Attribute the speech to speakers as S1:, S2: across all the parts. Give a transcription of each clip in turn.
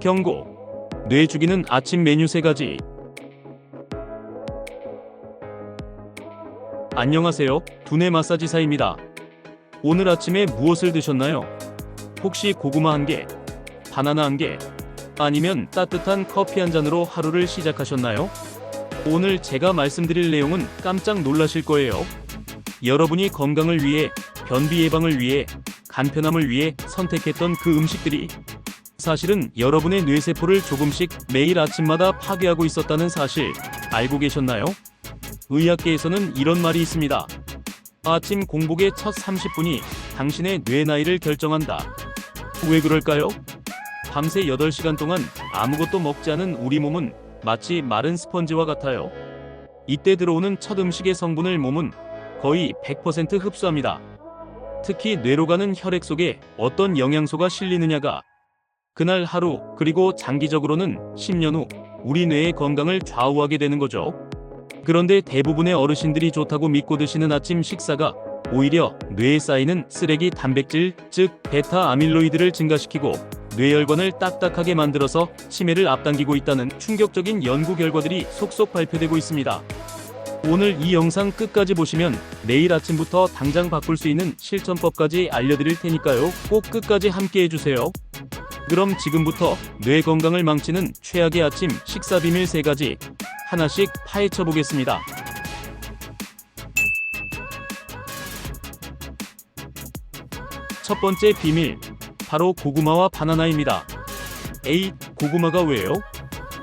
S1: 경고. 뇌 죽이는 아침 메뉴 3가지. 안녕하세요. 두뇌 마사지사입니다. 오늘 아침에 무엇을 드셨나요? 혹시 고구마 한 개, 바나나 한 개, 아니면 따뜻한 커피 한 잔으로 하루를 시작하셨나요? 오늘 제가 말씀드릴 내용은 깜짝 놀라실 거예요. 여러분이 건강을 위해, 변비 예방을 위해, 간편함을 위해 선택했던 그 음식들이 사실은 여러분의 뇌세포를 조금씩 매일 아침마다 파괴하고 있었다는 사실 알고 계셨나요? 의학계에서는 이런 말이 있습니다. 아침 공복의 첫 30분이 당신의 뇌 나이를 결정한다. 왜 그럴까요? 밤새 8시간 동안 아무것도 먹지 않은 우리 몸은 마치 마른 스펀지와 같아요. 이때 들어오는 첫 음식의 성분을 몸은 거의 100% 흡수합니다. 특히 뇌로 가는 혈액 속에 어떤 영양소가 실리느냐가 그날 하루 그리고 장기적으로는 10년 후 우리 뇌의 건강을 좌우하게 되는 거죠. 그런데 대부분의 어르신들이 좋다고 믿고 드시는 아침 식사가 오히려 뇌에 쌓이는 쓰레기 단백질, 즉 베타 아밀로이드를 증가시키고 뇌혈관을 딱딱하게 만들어서 치매를 앞당기고 있다는 충격적인 연구 결과들이 속속 발표되고 있습니다. 오늘 이 영상 끝까지 보시면 내일 아침부터 당장 바꿀 수 있는 실천법까지 알려드릴 테니까요. 꼭 끝까지 함께 해주세요. 그럼 지금부터 뇌 건강을 망치는 최악의 아침 식사 비밀 3가지 하나씩 파헤쳐 보겠습니다. 첫 번째 비밀, 바로 고구마와 바나나입니다. 에이, 고구마가 왜요?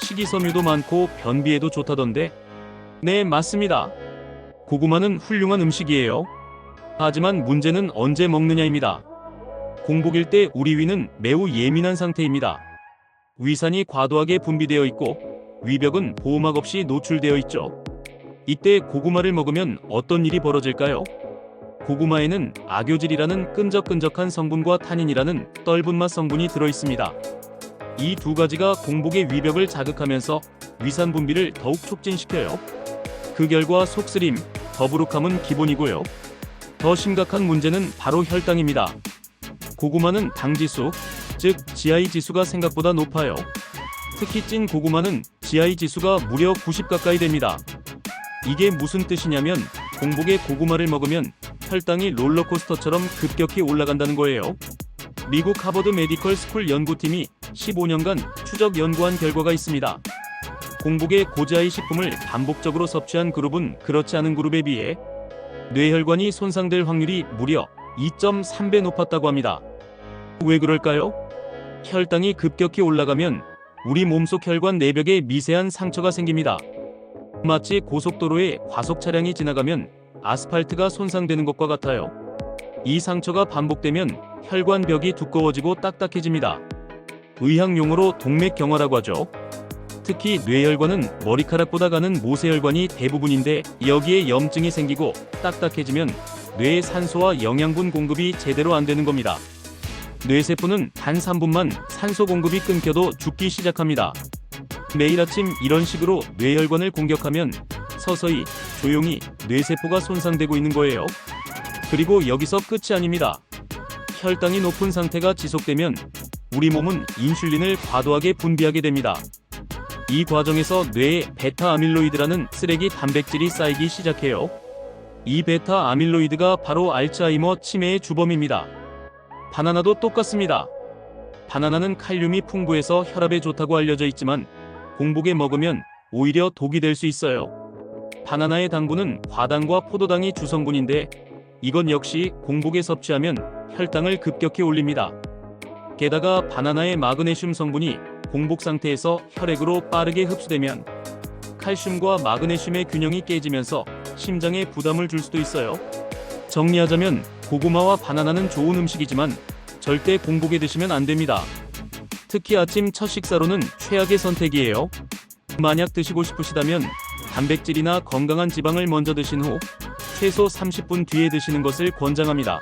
S1: 식이섬유도 많고 변비에도 좋다던데? 네, 맞습니다. 고구마는 훌륭한 음식이에요. 하지만 문제는 언제 먹느냐입니다. 공복일 때 우리 위는 매우 예민한 상태입니다. 위산이 과도하게 분비되어 있고 위벽은 보호막 없이 노출되어 있죠. 이때 고구마를 먹으면 어떤 일이 벌어질까요? 고구마에는 악효질이라는 끈적끈적한 성분과 타닌이라는 떫은 맛 성분이 들어 있습니다. 이 두 가지가 공복의 위벽을 자극하면서 위산 분비를 더욱 촉진시켜요. 그 결과 속쓰림, 더부룩함은 기본이고요. 더 심각한 문제는 바로 혈당입니다. 고구마는 당지수, 즉 GI 지수가 생각보다 높아요. 특히 찐 고구마는 GI 지수가 무려 90 가까이 됩니다. 이게 무슨 뜻이냐면 공복에 고구마를 먹으면 혈당이 롤러코스터처럼 급격히 올라간다는 거예요. 미국 하버드 메디컬 스쿨 연구팀이 15년간 추적 연구한 결과가 있습니다. 공복에 고지아이 식품을 반복적으로 섭취한 그룹은 그렇지 않은 그룹에 비해 뇌혈관이 손상될 확률이 무려 2.3배 높았다고 합니다. 왜 그럴까요? 혈당이 급격히 올라가면 우리 몸속 혈관 내벽에 미세한 상처가 생깁니다. 마치 고속도로에 과속 차량이 지나가면 아스팔트가 손상되는 것과 같아요. 이 상처가 반복되면 혈관 벽이 두꺼워지고 딱딱해집니다. 의학 용어로 동맥경화라고 하죠. 특히 뇌혈관은 머리카락보다 가는 모세혈관이 대부분인데 여기에 염증이 생기고 딱딱해지면 뇌의 산소와 영양분 공급이 제대로 안 되는 겁니다. 뇌세포는 단 3분만 산소 공급이 끊겨도 죽기 시작합니다. 매일 아침 이런 식으로 뇌혈관을 공격하면 서서히 조용히 뇌세포가 손상되고 있는 거예요. 그리고 여기서 끝이 아닙니다. 혈당이 높은 상태가 지속되면 우리 몸은 인슐린을 과도하게 분비하게 됩니다. 이 과정에서 뇌에 베타 아밀로이드라는 쓰레기 단백질이 쌓이기 시작해요. 이 베타 아밀로이드가 바로 알츠하이머 치매의 주범입니다. 바나나도 똑같습니다. 바나나는 칼륨이 풍부해서 혈압에 좋다고 알려져 있지만 공복에 먹으면 오히려 독이 될 수 있어요. 바나나의 당분은 과당과 포도당이 주성분인데 이건 역시 공복에 섭취하면 혈당을 급격히 올립니다. 게다가 바나나의 마그네슘 성분이 공복 상태에서 혈액으로 빠르게 흡수되면 칼슘과 마그네슘의 균형이 깨지면서 심장에 부담을 줄 수도 있어요. 정리하자면 고구마와 바나나는 좋은 음식이지만 절대 공복에 드시면 안 됩니다. 특히 아침 첫 식사로는 최악의 선택이에요. 만약 드시고 싶으시다면 단백질이나 건강한 지방을 먼저 드신 후 최소 30분 뒤에 드시는 것을 권장합니다.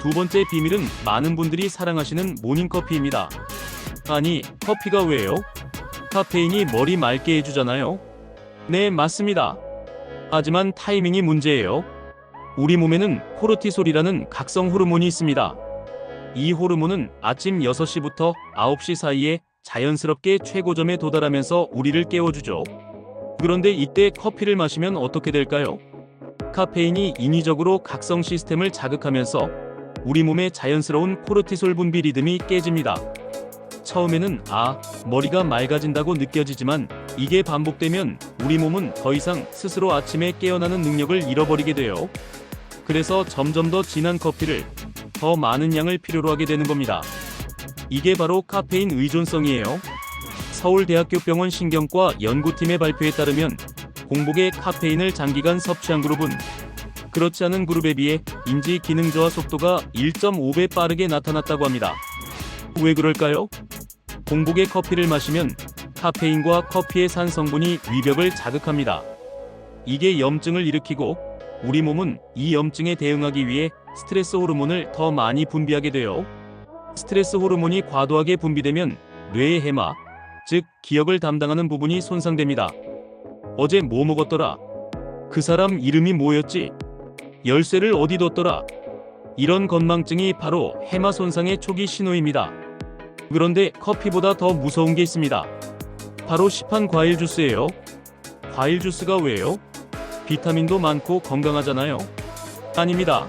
S1: 두 번째 비밀은 많은 분들이 사랑하시는 모닝커피입니다. 아니, 커피가 왜요? 카페인이 머리 맑게 해주잖아요. 네, 맞습니다. 하지만 타이밍이 문제예요. 우리 몸에는 코르티솔이라는 각성 호르몬이 있습니다. 이 호르몬은 아침 6시부터 9시 사이에 자연스럽게 최고점에 도달하면서 우리를 깨워주죠. 그런데 이때 커피를 마시면 어떻게 될까요? 카페인이 인위적으로 각성 시스템을 자극하면서 우리 몸의 자연스러운 코르티솔 분비 리듬이 깨집니다. 처음에는 아, 머리가 맑아진다고 느껴지지만 이게 반복되면 우리 몸은 더 이상 스스로 아침에 깨어나는 능력을 잃어버리게 돼요. 그래서 점점 더 진한 커피를 더 많은 양을 필요로 하게 되는 겁니다. 이게 바로 카페인 의존성이에요. 서울대학교 병원 신경과 연구팀의 발표에 따르면 공복에 카페인을 장기간 섭취한 그룹은 그렇지 않은 그룹에 비해 인지 기능 저하 속도가 1.5배 빠르게 나타났다고 합니다. 왜 그럴까요? 공복에 커피를 마시면 카페인과 커피의 산 성분이 위벽을 자극합니다. 이게 염증을 일으키고 우리 몸은 이 염증에 대응하기 위해 스트레스 호르몬을 더 많이 분비하게 돼요. 스트레스 호르몬이 과도하게 분비되면 뇌의 해마, 즉 기억을 담당하는 부분이 손상됩니다. 어제 뭐 먹었더라? 그 사람 이름이 뭐였지? 열쇠를 어디 뒀더라? 이런 건망증이 바로 해마 손상의 초기 신호입니다. 그런데 커피보다 더 무서운 게 있습니다. 바로 시판 과일 주스예요. 과일 주스가 왜요? 비타민도 많고 건강하잖아요. 아닙니다.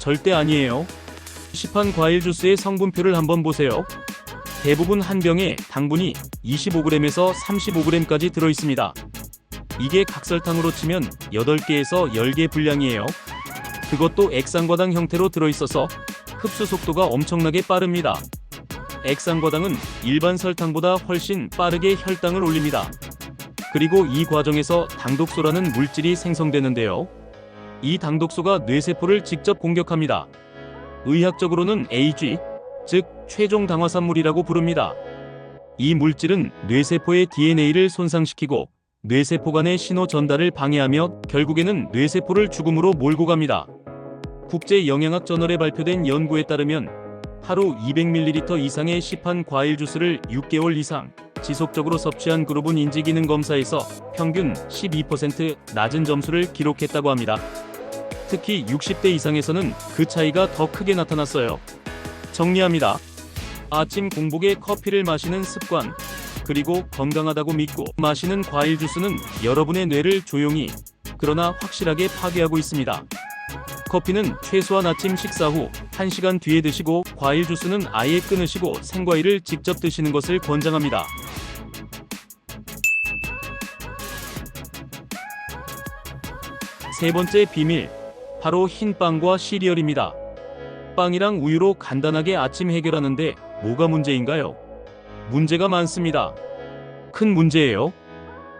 S1: 절대 아니에요. 시판 과일 주스의 성분표를 한번 보세요. 대부분 한 병에 당분이 25g에서 35g까지 들어 있습니다. 이게 각설탕으로 치면 8개에서 10개 분량이에요. 그것도 액상과당 형태로 들어 있어서 흡수 속도가 엄청나게 빠릅니다. 액상과당은 일반 설탕보다 훨씬 빠르게 혈당을 올립니다. 그리고 이 과정에서 당독소라는 물질이 생성되는데요. 이 당독소가 뇌세포를 직접 공격합니다. 의학적으로는 AG, 즉 최종 당화산물이라고 부릅니다. 이 물질은 뇌세포의 DNA를 손상시키고 뇌세포 간의 신호 전달을 방해하며 결국에는 뇌세포를 죽음으로 몰고 갑니다. 국제 영양학 저널에 발표된 연구에 따르면 하루 200ml 이상의 시판 과일 주스를 6개월 이상 지속적으로 섭취한 그룹은 인지기능 검사에서 평균 12% 낮은 점수를 기록했다고 합니다. 특히 60대 이상에서는 그 차이가 더 크게 나타났어요. 정리합니다. 아침 공복에 커피를 마시는 습관, 그리고 건강하다고 믿고 마시는 과일 주스는 여러분의 뇌를 조용히, 그러나 확실하게 파괴하고 있습니다. 커피는 최소한 아침 식사 후 1시간 뒤에 드시고 과일 주스는 아예 끊으시고 생과일을 직접 드시는 것을 권장합니다. 세 번째 비밀, 바로 흰 빵과 시리얼입니다. 빵이랑 우유로 간단하게 아침 해결하는데 뭐가 문제인가요? 문제가 많습니다. 큰 문제예요.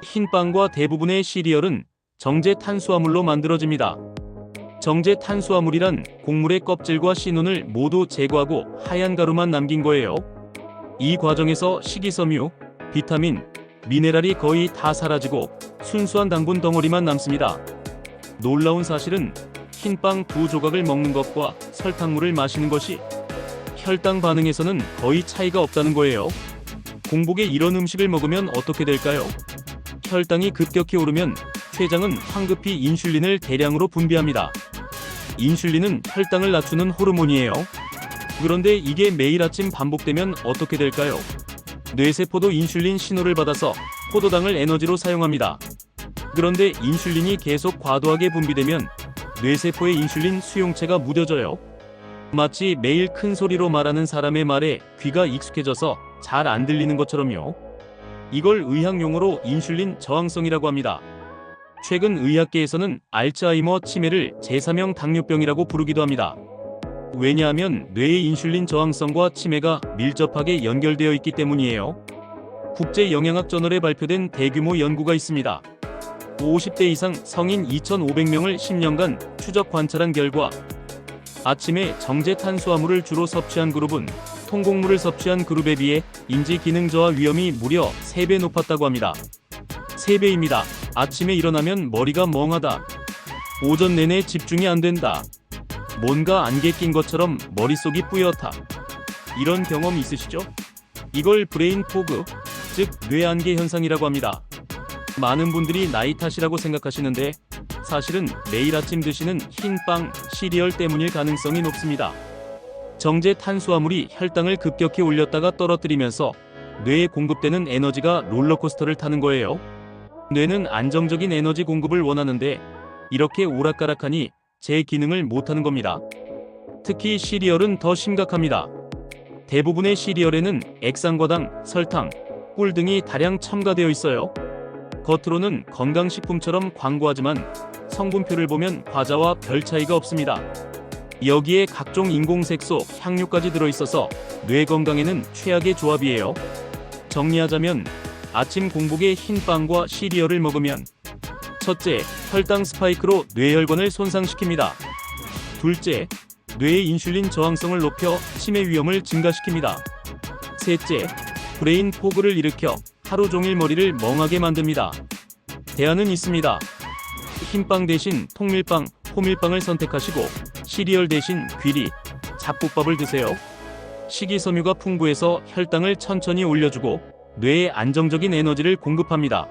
S1: 흰 빵과 대부분의 시리얼은 정제 탄수화물로 만들어집니다. 정제 탄수화물이란 곡물의 껍질과 씨눈을 모두 제거하고 하얀 가루만 남긴 거예요. 이 과정에서 식이섬유, 비타민, 미네랄이 거의 다 사라지고 순수한 당분 덩어리만 남습니다. 놀라운 사실은 흰빵 두 조각을 먹는 것과 설탕물을 마시는 것이 혈당 반응에서는 거의 차이가 없다는 거예요. 공복에 이런 음식을 먹으면 어떻게 될까요? 혈당이 급격히 오르면 췌장은 황급히 인슐린을 대량으로 분비합니다. 인슐린은 혈당을 낮추는 호르몬이에요. 그런데 이게 매일 아침 반복되면 어떻게 될까요? 뇌세포도 인슐린 신호를 받아서 포도당을 에너지로 사용합니다. 그런데 인슐린이 계속 과도하게 분비되면 뇌세포의 인슐린 수용체가 무뎌져요. 마치 매일 큰 소리로 말하는 사람의 말에 귀가 익숙해져서 잘 안 들리는 것처럼요. 이걸 의학 용어로 인슐린 저항성이라고 합니다. 최근 의학계에서는 알츠하이머 치매를 제3형 당뇨병이라고 부르기도 합니다. 왜냐하면 뇌의 인슐린 저항성과 치매가 밀접하게 연결되어 있기 때문이에요. 국제 영양학 저널에 발표된 대규모 연구가 있습니다. 50대 이상 성인 2,500명을 10년간 추적 관찰한 결과 아침에 정제 탄수화물을 주로 섭취한 그룹은 통곡물을 섭취한 그룹에 비해 인지 기능 저하 위험이 무려 3배 높았다고 합니다. 3배입니다. 아침에 일어나면 머리가 멍하다. 오전 내내 집중이 안 된다. 뭔가 안개 낀 것처럼 머릿속이 뿌옇다. 이런 경험 있으시죠? 이걸 브레인 포그, 즉 뇌안개 현상이라고 합니다. 많은 분들이 나이 탓이라고 생각하시는데 사실은 매일 아침 드시는 흰빵, 시리얼 때문일 가능성이 높습니다. 정제 탄수화물이 혈당을 급격히 올렸다가 떨어뜨리면서 뇌에 공급되는 에너지가 롤러코스터를 타는 거예요. 뇌는 안정적인 에너지 공급을 원하는데 이렇게 오락가락하니 제 기능을 못하는 겁니다. 특히 시리얼은 더 심각합니다. 대부분의 시리얼에는 액상과당, 설탕, 꿀 등이 다량 첨가되어 있어요. 겉으로는 건강식품처럼 광고하지만 성분표를 보면 과자와 별 차이가 없습니다. 여기에 각종 인공색소, 향료까지 들어있어서 뇌 건강에는 최악의 조합이에요. 정리하자면 아침 공복에 흰 빵과 시리얼을 먹으면 첫째, 혈당 스파이크로 뇌혈관을 손상시킵니다. 둘째, 뇌의 인슐린 저항성을 높여 치매 위험을 증가시킵니다. 셋째, 브레인 포그를 일으켜 하루 종일 머리를 멍하게 만듭니다. 대안은 있습니다. 흰빵 대신 통밀빵, 호밀빵을 선택하시고 시리얼 대신 귀리, 잡곡밥을 드세요. 식이섬유가 풍부해서 혈당을 천천히 올려주고 뇌에 안정적인 에너지를 공급합니다.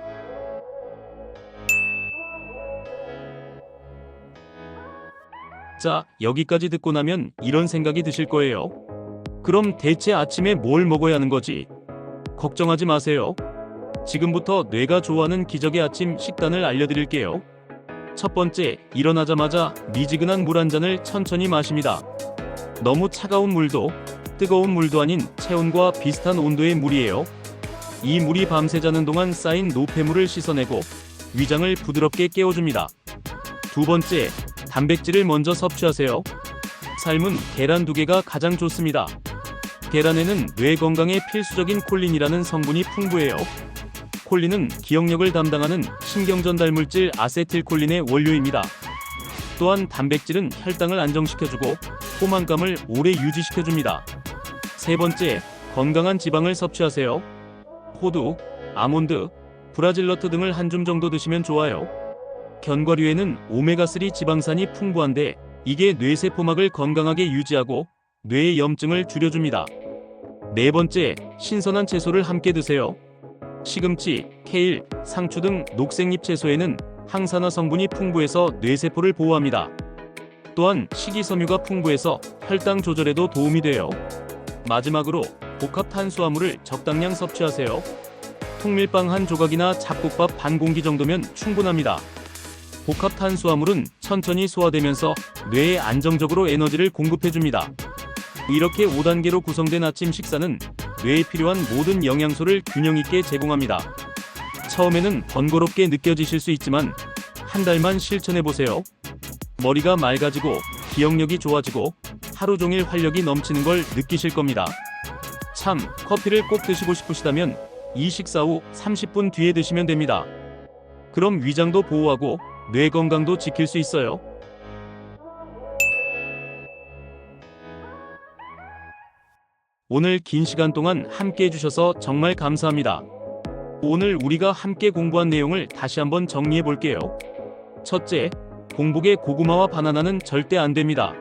S1: 자, 여기까지 듣고 나면 이런 생각이 드실 거예요. 그럼 대체 아침에 뭘 먹어야 하는 거지? 걱정하지 마세요. 지금부터 뇌가 좋아하는 기적의 아침 식단을 알려드릴게요. 첫 번째, 일어나자마자 미지근한 물 한 잔을 천천히 마십니다. 너무 차가운 물도 뜨거운 물도 아닌 체온과 비슷한 온도의 물이에요. 이 물이 밤새 자는 동안 쌓인 노폐물을 씻어내고 위장을 부드럽게 깨워줍니다. 두 번째, 단백질을 먼저 섭취하세요. 삶은 계란 두 개가 가장 좋습니다. 계란에는 뇌 건강에 필수적인 콜린이라는 성분이 풍부해요. 콜린은 기억력을 담당하는 신경전달 물질 아세틸콜린의 원료입니다. 또한 단백질은 혈당을 안정시켜주고 포만감을 오래 유지시켜줍니다. 세 번째, 건강한 지방을 섭취하세요. 호두, 아몬드, 브라질 너트 등을 한 줌 정도 드시면 좋아요. 견과류에는 오메가3 지방산이 풍부한데 이게 뇌세포막을 건강하게 유지하고 뇌의 염증을 줄여줍니다. 네 번째, 신선한 채소를 함께 드세요. 시금치, 케일, 상추 등 녹색잎 채소에는 항산화 성분이 풍부해서 뇌세포를 보호합니다. 또한 식이섬유가 풍부해서 혈당 조절에도 도움이 돼요. 마지막으로 복합 탄수화물을 적당량 섭취하세요. 통밀빵 한 조각이나 잡곡밥 반 공기 정도면 충분합니다. 복합 탄수화물은 천천히 소화되면서 뇌에 안정적으로 에너지를 공급해줍니다. 이렇게 5단계로 구성된 아침 식사는 뇌에 필요한 모든 영양소를 균형 있게 제공합니다. 처음에는 번거롭게 느껴지실 수 있지만 한 달만 실천해 보세요. 머리가 맑아지고 기억력이 좋아지고 하루 종일 활력이 넘치는 걸 느끼실 겁니다. 참, 커피를 꼭 드시고 싶으시다면 이 식사 후 30분 뒤에 드시면 됩니다. 그럼 위장도 보호하고 뇌 건강도 지킬 수 있어요. 오늘 긴 시간 동안 함께 해주셔서 정말 감사합니다. 오늘 우리가 함께 공부한 내용을 다시 한번 정리해 볼게요. 첫째, 공복에 고구마와 바나나는 절대 안 됩니다.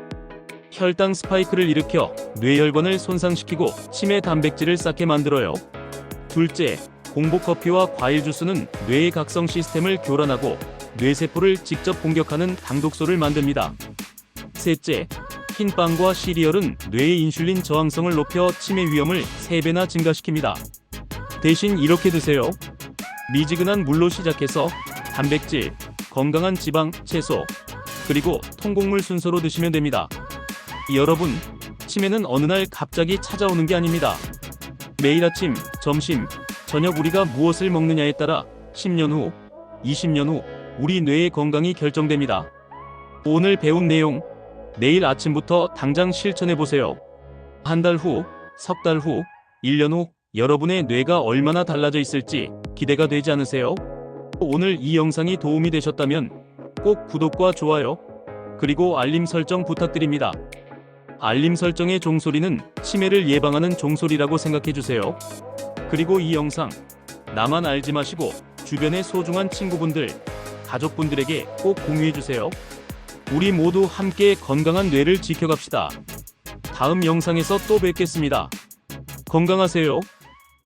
S1: 혈당 스파이크를 일으켜 뇌혈관을 손상시키고 치매 단백질을 쌓게 만들어요. 둘째, 공복 커피와 과일 주스는 뇌의 각성 시스템을 교란하고 뇌세포를 직접 공격하는 당독소를 만듭니다. 셋째, 흰 빵과 시리얼은 뇌의 인슐린 저항성을 높여 치매 위험을 3배나 증가시킵니다. 대신 이렇게 드세요. 미지근한 물로 시작해서 단백질, 건강한 지방, 채소, 그리고 통곡물 순서로 드시면 됩니다. 여러분, 치매는 어느 날 갑자기 찾아오는 게 아닙니다. 매일 아침, 점심, 저녁 우리가 무엇을 먹느냐에 따라 10년 후, 20년 후 우리 뇌의 건강이 결정됩니다. 오늘 배운 내용 내일 아침부터 당장 실천해 보세요. 한 달 후, 석 달 후, 1년 후 여러분의 뇌가 얼마나 달라져 있을지 기대가 되지 않으세요? 오늘 이 영상이 도움이 되셨다면 꼭 구독과 좋아요, 그리고 알림 설정 부탁드립니다. 알림 설정의 종소리는 치매를 예방하는 종소리라고 생각해 주세요. 그리고 이 영상 나만 알지 마시고 주변의 소중한 친구분들, 가족분들에게 꼭 공유해 주세요. 우리 모두 함께 건강한 뇌를 지켜갑시다. 다음 영상에서 또 뵙겠습니다. 건강하세요.